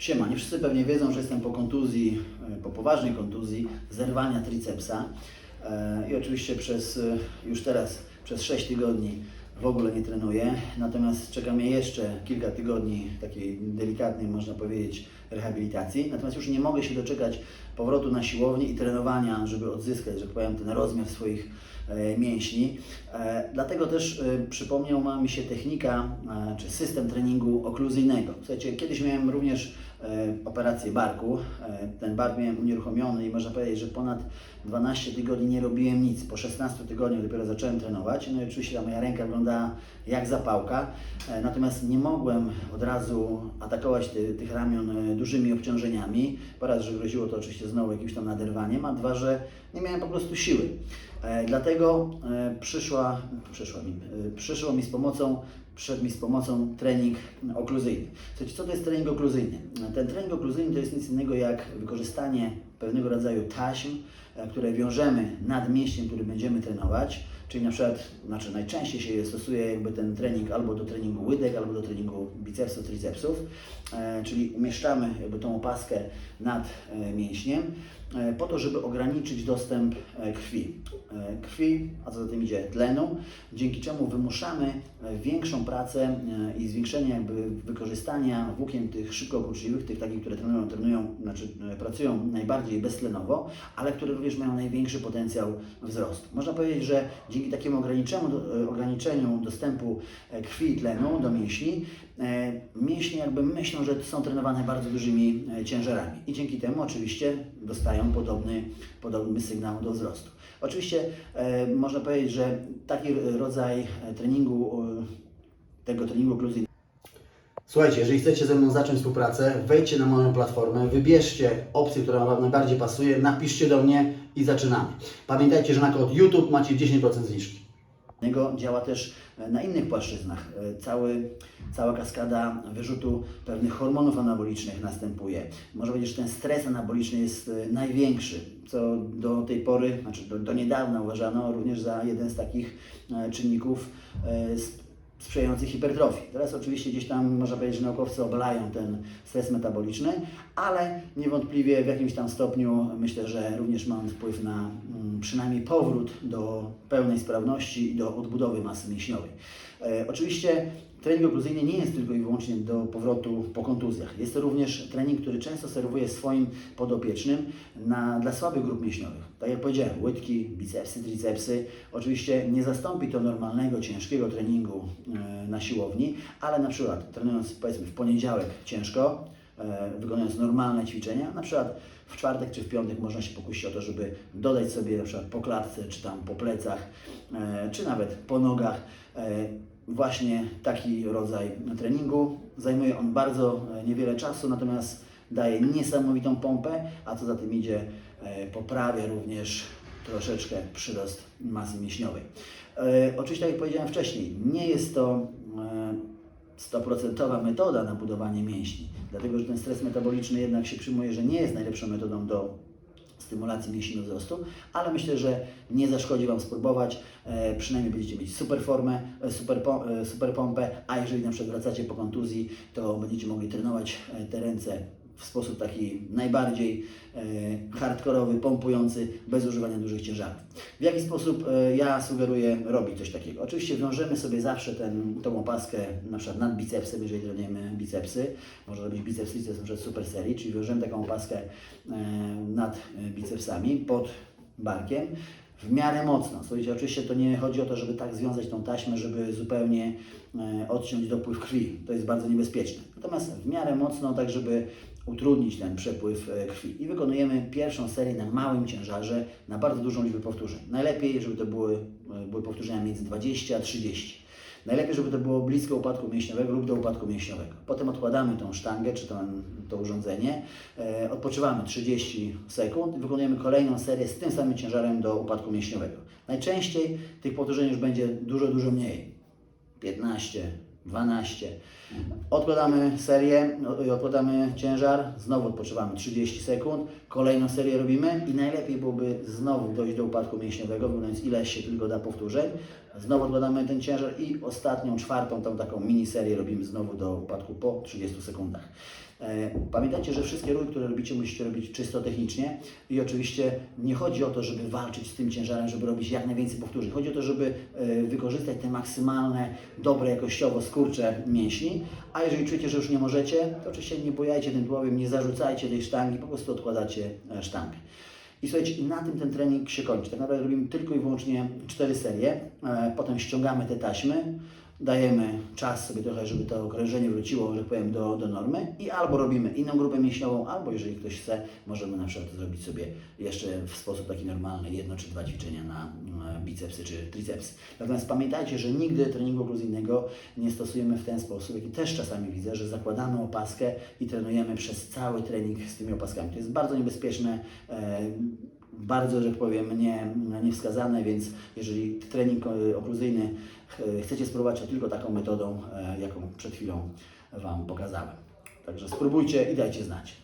Siema, nie wszyscy pewnie wiedzą, że jestem po kontuzji, e, po poważnej kontuzji zerwania tricepsa E, i oczywiście przez e, już teraz przez 6 tygodni w ogóle nie trenuję, natomiast czeka mnie jeszcze kilka tygodni takiej delikatnej, można powiedzieć, rehabilitacji. Natomiast już nie mogę się doczekać powrotu na siłownię i trenowania, żeby odzyskać, że tak powiem, ten rozmiar swoich mięśni. Dlatego też przypomniała mi się technika czy system treningu okluzyjnego. Słuchajcie, kiedyś miałem również operację barku. E, Ten bark miałem unieruchomiony i można powiedzieć, że ponad 12 tygodni nie robiłem nic. Po 16 tygodniach dopiero zacząłem trenować. No i oczywiście ta moja ręka wyglądała jak zapałka. E, Natomiast nie mogłem od razu atakować ty, tych ramion e, dużymi obciążeniami. Po raz, że groziło to oczywiście znowu jakimś tam naderwaniem, a dwa, że nie miałem po prostu siły. E, Dlatego e, przyszła, przyszła mi, e, przyszło mi z pomocą, przyszedł mi z pomocą trening okluzyjny. Słuchajcie, co to jest trening okluzyjny? Ten trening okluzyjny to jest nic innego jak wykorzystanie pewnego rodzaju taśm, e, które wiążemy nad mięśniem, który będziemy trenować. Czyli na przykład, znaczy najczęściej się stosuje jakby ten trening albo do treningu łydek, albo do treningu bicepsów, tricepsów, e, czyli umieszczamy jakby tą opaskę nad e, mięśniem e, po to, żeby ograniczyć dostęp e, krwi. E, krwi, a co za tym idzie tlenu, dzięki czemu wymuszamy e, większą pracę e, i zwiększenie jakby wykorzystania włókien tych szybko okuczliwych, tych takich, które trenują, trenują, znaczy e, pracują najbardziej beztlenowo, ale które również mają największy potencjał wzrostu. Można powiedzieć, że dzięki takiemu ograniczeniu, e, ograniczeniu dostępu e, krwi i tlenu do mięśni, e, mięśnie jakby myślą, że są trenowane bardzo dużymi ciężarami i dzięki temu oczywiście dostają podobny, podobny sygnał do wzrostu. Oczywiście można powiedzieć, że taki rodzaj treningu, tego treningu okluzyjnego Słuchajcie, jeżeli chcecie ze mną zacząć współpracę, wejdźcie na moją platformę, wybierzcie opcję, która Wam najbardziej pasuje, napiszcie do mnie i zaczynamy. Pamiętajcie, że na kod YouTube macie 10% zniżki. Działa też e, na innych płaszczyznach. E, Cały, cała kaskada wyrzutu pewnych hormonów anabolicznych następuje. Można powiedzieć, że ten stres anaboliczny jest e, największy, co do tej pory, znaczy do, do niedawna uważano również za jeden z takich czynników sprzyjających hipertrofii. Teraz oczywiście gdzieś tam można powiedzieć, że naukowcy obalają ten stres metaboliczny, ale niewątpliwie w jakimś tam stopniu myślę, że również ma on wpływ na mm, przynajmniej powrót do pełnej sprawności i do odbudowy masy mięśniowej. E, oczywiście trening okluzyjny nie jest tylko i wyłącznie do powrotu po kontuzjach. Jest to również trening, który często serwuję swoim podopiecznym na, dla słabych grup mięśniowych. Tak jak powiedziałem, łydki, bicepsy, tricepsy. Oczywiście nie zastąpi to normalnego, ciężkiego treningu e, na siłowni, ale na przykład trenując powiedzmy w poniedziałek ciężko, e, wykonując normalne ćwiczenia, na przykład w czwartek czy w piątek można się pokusić o to, żeby dodać sobie na przykład po klatce, czy tam po plecach, e, czy nawet po nogach właśnie taki rodzaj treningu. Zajmuje on bardzo e, niewiele czasu, natomiast daje niesamowitą pompę, a co za tym idzie, e, poprawia również troszeczkę przyrost masy mięśniowej. E, Oczywiście, tak jak powiedziałem wcześniej, nie jest to e, stoprocentowa metoda na budowanie mięśni, dlatego że ten stres metaboliczny jednak się przyjmuje, że nie jest najlepszą metodą do stymulacji mięśni wzrostu, ale myślę, że nie zaszkodzi Wam spróbować, e, przynajmniej będziecie mieć super formę, e, super, e, super pompę, a jeżeli na przykład wracacie po kontuzji, to będziecie mogli trenować e, te ręce w sposób taki najbardziej e, hardkorowy, pompujący, bez używania dużych ciężarów. W jaki sposób e, ja sugeruję robić coś takiego? Oczywiście wiążemy sobie zawsze ten, tą opaskę na przykład nad bicepsem, jeżeli trenujemy bicepsy. Może robić biceps, triceps na przykład super serii, czyli wiążemy taką opaskę e, nad e, bicepsami, pod barkiem w miarę mocno. Słuchajcie, oczywiście to nie chodzi o to, żeby tak związać tą taśmę, żeby zupełnie e, odciąć dopływ krwi. To jest bardzo niebezpieczne. Natomiast w miarę mocno, tak żeby utrudnić ten przepływ e, krwi. I wykonujemy pierwszą serię na małym ciężarze, na bardzo dużą liczbę powtórzeń. Najlepiej, żeby to były, e, były powtórzenia między 20 a 30. Najlepiej, żeby to było blisko upadku mięśniowego lub do upadku mięśniowego. Potem odkładamy tą sztangę czy to, urządzenie, e, odpoczywamy 30 sekund i wykonujemy kolejną serię z tym samym ciężarem do upadku mięśniowego. Najczęściej tych powtórzeń już będzie dużo, dużo mniej. 15, 12. Odkładamy serię, no, odkładamy ciężar, znowu odpoczywamy 30 sekund, kolejną serię robimy i najlepiej byłoby znowu dojść do upadku mięśniowego, wykonując ileś się tylko da powtórzeń. Znowu odkładamy ten ciężar i ostatnią, czwartą, tą taką miniserię robimy znowu do upadku po 30 sekundach. E, Pamiętajcie, że wszystkie ruchy, które robicie, musicie robić czysto technicznie i oczywiście nie chodzi o to, żeby walczyć z tym ciężarem, żeby robić jak najwięcej powtórzeń. Chodzi o to, żeby e, wykorzystać te maksymalne, dobre jakościowo skurcze mięśni, a jeżeli czujecie, że już nie możecie, to oczywiście nie bojajcie tym tułowiem, nie zarzucajcie tej sztangi, po prostu odkładacie e, sztangę. I słuchajcie, i na tym ten trening się kończy. Tak naprawdę robimy tylko i wyłącznie cztery serie, potem ściągamy te taśmy, dajemy czas sobie trochę, żeby to okrążenie wróciło, że powiem, do, do normy i albo robimy inną grupę mięśniową, albo jeżeli ktoś chce, możemy na przykład zrobić sobie jeszcze w sposób taki normalny jedno czy dwa ćwiczenia na bicepsy czy tricepsy. Natomiast pamiętajcie, że nigdy treningu okluzyjnego nie stosujemy w ten sposób, jaki też czasami widzę, że zakładamy opaskę i trenujemy przez cały trening z tymi opaskami. To jest bardzo niebezpieczne. E, bardzo, że powiem, nie, niewskazane, więc jeżeli trening e, okluzyjny e, chcecie spróbować, to tylko taką metodą, e, jaką przed chwilą Wam pokazałem. Także spróbujcie i dajcie znać.